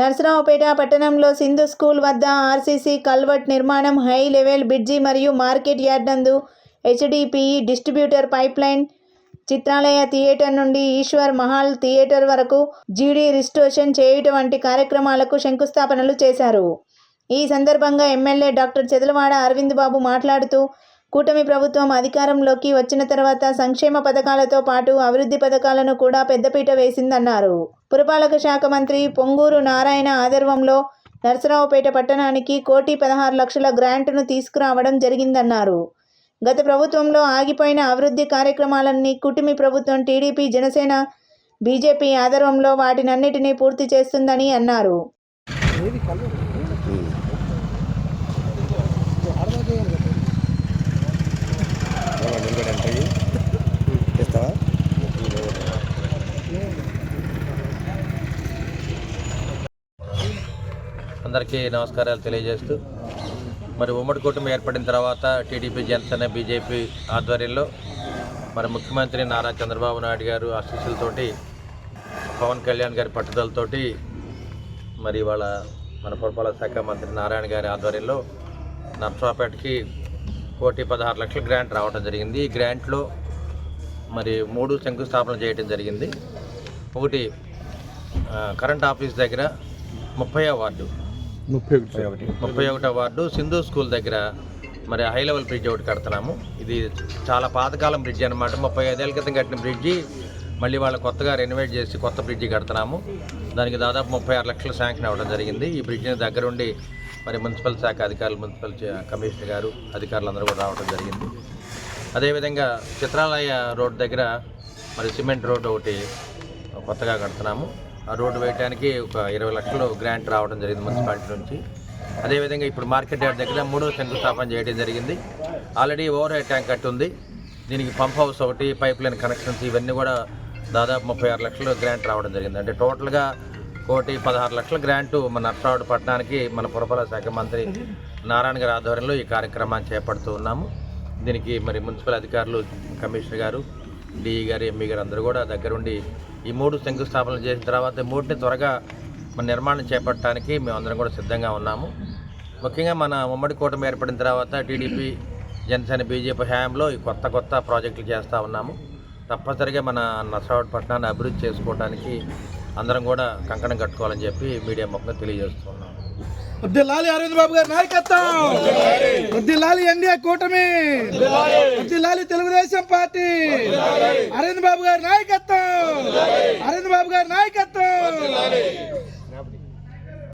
నరసరావుపేట పట్టణంలో సింధు స్కూల్ వద్ద RCC culvert నిర్మాణం హై లెవెల్ బ్రిడ్జి మరియు మార్కెట్ యార్డ్ నందు HDPE distributor pipeline Chitralaya theatre నుండి ఈశ్వర్ మహల్ థియేటర్ వరకు జీడీ రిజిస్ట్రేషన్ చేయుట వంటి కార్యక్రమాలకు శంకుస్థాపనలు చేశారు. ఈ సందర్భంగా ఎమ్మెల్యే డాక్టర్ చెదలవాడ అరవింద్ బాబు మాట్లాడుతూ కూటమి ప్రభుత్వం అధికారంలోకి వచ్చిన తర్వాత సంక్షేమ పథకాలతో పాటు అభివృద్ధి పథకాలను కూడా పెద్దపీట వేసిందన్నారు. పురపాలక శాఖ మంత్రి పొంగూరు నారాయణ ఆధ్వర్యంలో నరసరావుపేట పట్టణానికి కోటి పదహారు లక్షల గ్రాంట్ను తీసుకురావడం జరిగిందన్నారు. గత ప్రభుత్వంలో ఆగిపోయిన అభివృద్ధి కార్యక్రమాలన్నీ కుటుంబి ప్రభుత్వం టీడీపీ జనసేన బీజేపీ ఆధ్వర్యంలో వాటినన్నిటినీ పూర్తి చేస్తుందని అన్నారు. నిలబడి అందరికీ నమస్కారాలు తెలియజేస్తూ మరి ఉమ్మడి కూటమి ఏర్పడిన తర్వాత టీడీపీ జనసేన బీజేపీ ఆధ్వర్యంలో మరి ముఖ్యమంత్రి నారా చంద్రబాబు నాయుడు గారు ఆశీస్సులతోటి పవన్ కళ్యాణ్ గారి పట్టుదలతోటి మరి వాళ్ళ మన పురపాలక శాఖ మంత్రి నారాయణ గారి ఆధ్వర్యంలో నర్సరాపేటకి కోటి పదహారు లక్షల గ్రాంట్ రావడం జరిగింది. ఈ గ్రాంట్లో మరి మూడు శంకుస్థాపన చేయడం జరిగింది. ఒకటి కరెంట్ ఆఫీస్ దగ్గర ముప్పై వార్డు. ముప్పై ఒకటి ముప్పై ఒకటో. వార్డు. సింధు స్కూల్ దగ్గర మరి హై లెవెల్ బ్రిడ్జ్ ఒకటి కడుతున్నాము. ఇది చాలా పాతకాలం బ్రిడ్జ్ అనమాట ముప్పై ఐదేళ్ళ క్రితం కట్టిన బ్రిడ్జి. మళ్ళీ వాళ్ళు కొత్తగా రెనోవేట్ చేసి కొత్త బ్రిడ్జి కడుతున్నాము. దానికి దాదాపు ముప్పై ఆరు లక్షల శాంక్షన్ అవ్వడం జరిగింది. ఈ బ్రిడ్జిని దగ్గరుండి మరి మున్సిపల్ శాఖ అధికారులు మున్సిపల్ కమిషనర్ గారు అధికారులు అందరూ కూడా రావడం జరిగింది. అదేవిధంగా చిత్రాలయ రోడ్ దగ్గర మరి సిమెంట్ రోడ్ ఒకటి కొత్తగా కడుతున్నాము. ఆ రోడ్డు వేయడానికి ఒక ఇరవై లక్షలు గ్రాంట్ రావడం జరిగింది మున్సిపాలిటీ నుంచి. అదేవిధంగా ఇప్పుడు మార్కెట్ యార్డ్ దగ్గర మూడో శంకుస్థాపన చేయడం జరిగింది. ఆల్రెడీ ఓవర్ హెడ్ ట్యాంక్ కట్టి ఉంది. దీనికి పంప్ హౌస్ ఒకటి పైప్ లైన్ కనెక్షన్స్ ఇవన్నీ కూడా దాదాపు ముప్పై ఆరు లక్షలు గ్రాంట్ రావడం జరిగింది. అంటే టోటల్గా కోటి పదహారు లక్షల గ్రాంటు మన నర్సరావుడు పట్టణానికి మన పురపాలక శాఖ మంత్రి నారాయణ గారి ఆధ్వర్యంలో ఈ కార్యక్రమాన్ని చేపడుతూ ఉన్నాము. దీనికి మరి మున్సిపల్ అధికారులు కమిషనర్ గారు డిఈ గారు ఎంఈ గారు అందరూ కూడా దగ్గరుండి ఈ మూడు శంకుస్థాపనలు చేసిన తర్వాత మూడుని త్వరగా మన నిర్మాణం చేపట్టడానికి మేమందరం కూడా సిద్ధంగా ఉన్నాము. ముఖ్యంగా మన ఉమ్మడి కూటమి ఏర్పడిన తర్వాత టీడీపీ జనసేన బీజేపీ హయాంలో ఈ కొత్త కొత్త ప్రాజెక్టులు చేస్తూ ఉన్నాము. తప్పనిసరిగా మన నర్సరావుడ్ పట్టణాన్ని అభివృద్ధి చేసుకోవడానికి అందరం కూడా కంకణం కట్టుకోవాలని చెప్పి మీడియా ముఖంగా తెలియజేస్తున్నాం. వద్దిల్లాలి అరవింద్ బాబు గారి నాయకత్వం. వద్దిల్లాలి ఎన్డీఏ కూటమి. వద్దిల్లాలి తెలుగుదేశం పార్టీ. అరవింద్ బాబు గారి నాయకత్వం. అరవింద్ బాబు గారి నాయకత్వం.